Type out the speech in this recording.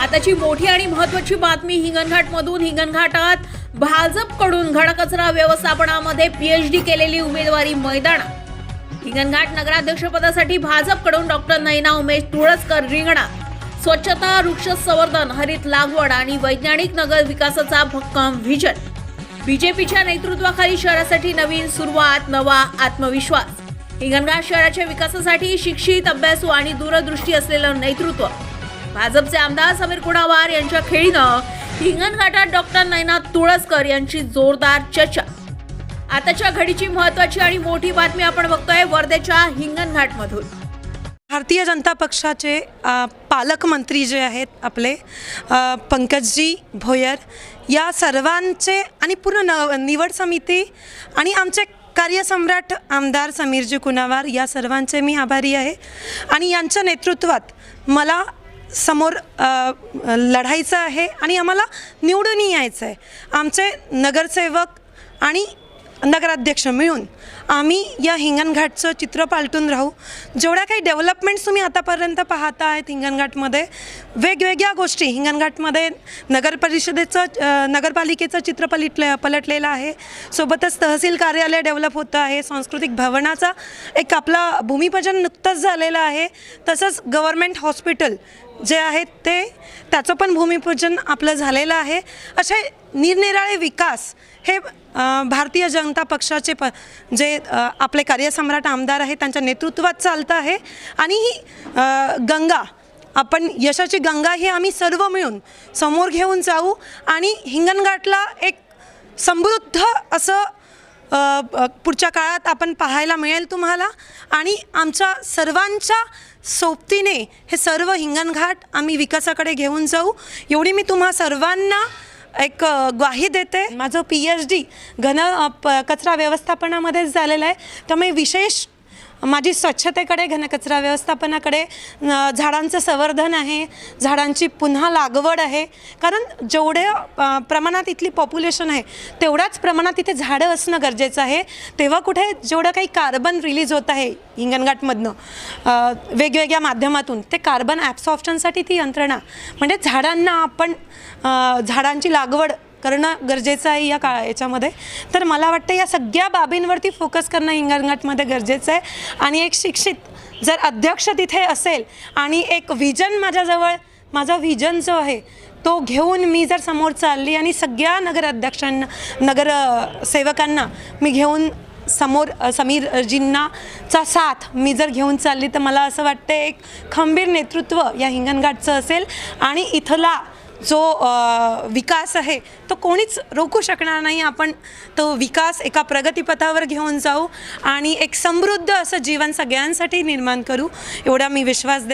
आताची मोठी आणि महत्वाची बातमी हिंगणघाटमधून. हिंगणघाटात भाजपकडून घनकचरा व्यवस्थापनामध्ये पीएचडी केलेली उमेदवारी मैदानात. हिंगणघाट नगराध्यक्षपदासाठी भाजपकडून डॉक्टर नैना उमेश तुळसकर रिंगणात. स्वच्छता वृक्ष संवर्धन हरित लागवड आणि वैज्ञानिक नगर विकासाचा भक्कम व्हिजन बीजेपीच्या नेतृत्वाखाली शहरासाठी नवीन सुरुवात नवा आत्मविश्वास. हिंगणघाट शहराच्या विकासासाठी शिक्षित अभ्यासू आणि दूरदृष्टी असलेलं नेतृत्व. भाजपचे आमदार समीर कुणावार यांच्या खेळीनं हिंगणघाटात डॉक्टर नैना तुळसकर यांची जोरदार चर्चा. आताच्या घडीची महत्वाची आणि मोठी बातमी आपण बघतोय वर्धेच्या हिंगणघाटमधून भारतीय जनता पक्षाचे पालकमंत्री जे आहेत आपले पंकजजी भोयर या सर्वांचे आणि पूर्ण न निवड समिती आणि आमचे कार्यसम्राट आमदार समीरजी कुनावार या सर्वांचे मी आभारी आहे. आणि यांच्या नेतृत्वात मला समोर लढायचं आहे आणि आम्हाला निवडून यायचं आहे. आमचे नगरसेवक आणि नगराध्यक्ष मिळून आम्ही या हिंगणघाटचं चित्र पालटून राहू. जेवढ्या काही डेव्हलपमेंट्स तुम्ही आतापर्यंत पाहता आहेत हिंगणघाटमध्ये वेगवेगळ्या गोष्टी हिंगणघाटमध्ये नगर परिषदेचं नगरपालिकेचं चित्र पलटले पलटलेलं आहे. सोबतच तहसील कार्यालय डेव्हलप होतं आहे. सांस्कृतिक भवनाचा एक आपला भूमिपूजन नुकतंच झालेलं आहे. तसंच गव्हर्मेंट हॉस्पिटल जे आहेत ते त्याचं पण भूमिपूजन आपलं झालेलं आहे. असे निरनिराळे विकास हे भारतीय जनता पक्षाचे प जे आपले कार्यसम्राट आमदार आहेत त्यांच्या नेतृत्वात चालतं आहे. आणि ही गंगा आपण यशाची गंगा ही आम्ही सर्व मिळून समोर घेऊन जाऊ. आणि हिंगणघाटला एक समृद्ध असं पुढच्या काळात आपण पाहायला मिळेल तुम्हाला. आणि आमच्या सर्वांच्या सोबतीने हे सर्व हिंगणघाट आम्ही विकासाकडे घेऊन जाऊ. एवढी मी तुम्हा सर्वांना एक ग्वाही देते. माझं पी एच डी घन प- कचरा व्यवस्थापनामध्येच झालेलं आहे. त्यामुळे विशेष माझी स्वच्छतेकडे घनकचरा व्यवस्थापनाकडे झाडांचं संवर्धन आहे झाडांची पुन्हा लागवड आहे. कारण जेवढ्या प्रमाणात इथली पॉप्युलेशन आहे तेवढ्याच प्रमाणात इथे झाडं असणं गरजेचं आहे. तेव्हा कुठे जेवढं काही कार्बन रिलीज होत आहे हिंगणघाटमधनं वेगवेगळ्या माध्यमातून ते कार्बन ॲब्सॉर्प्शनसाठी ती यंत्रणा. म्हणजे झाडांना आपण झाडांची लागवड करणं गरजेचं आहे या काळा याच्यामध्ये. तर मला वाटतं या सगळ्या बाबींवरती फोकस करणं हिंगणघाटमध्ये गरजेचं आहे. आणि एक शिक्षित जर अध्यक्ष तिथे असेल आणि एक व्हिजन माझ्याजवळ माझा व्हिजन जो आहे तो घेऊन मी जर समोर चालली आणि सगळ्या नगराध्यक्षांना नगर सेवकांना मी घेऊन समोर समीरजींनाचा साथ मी जर घेऊन चालली तर मला असं वाटतं एक खंबीर नेतृत्व या हिंगणघाटचं असेल. आणि इथला जो विकास आहे तो कोणीच रोखू शकणार नाही. आपण तो विकास एका प्रगतीपथावर घेऊन जाऊ आणि एक समृद्ध असं जीवन सगळ्यांसाठी निर्माण करू एवढा मी विश्वास देते.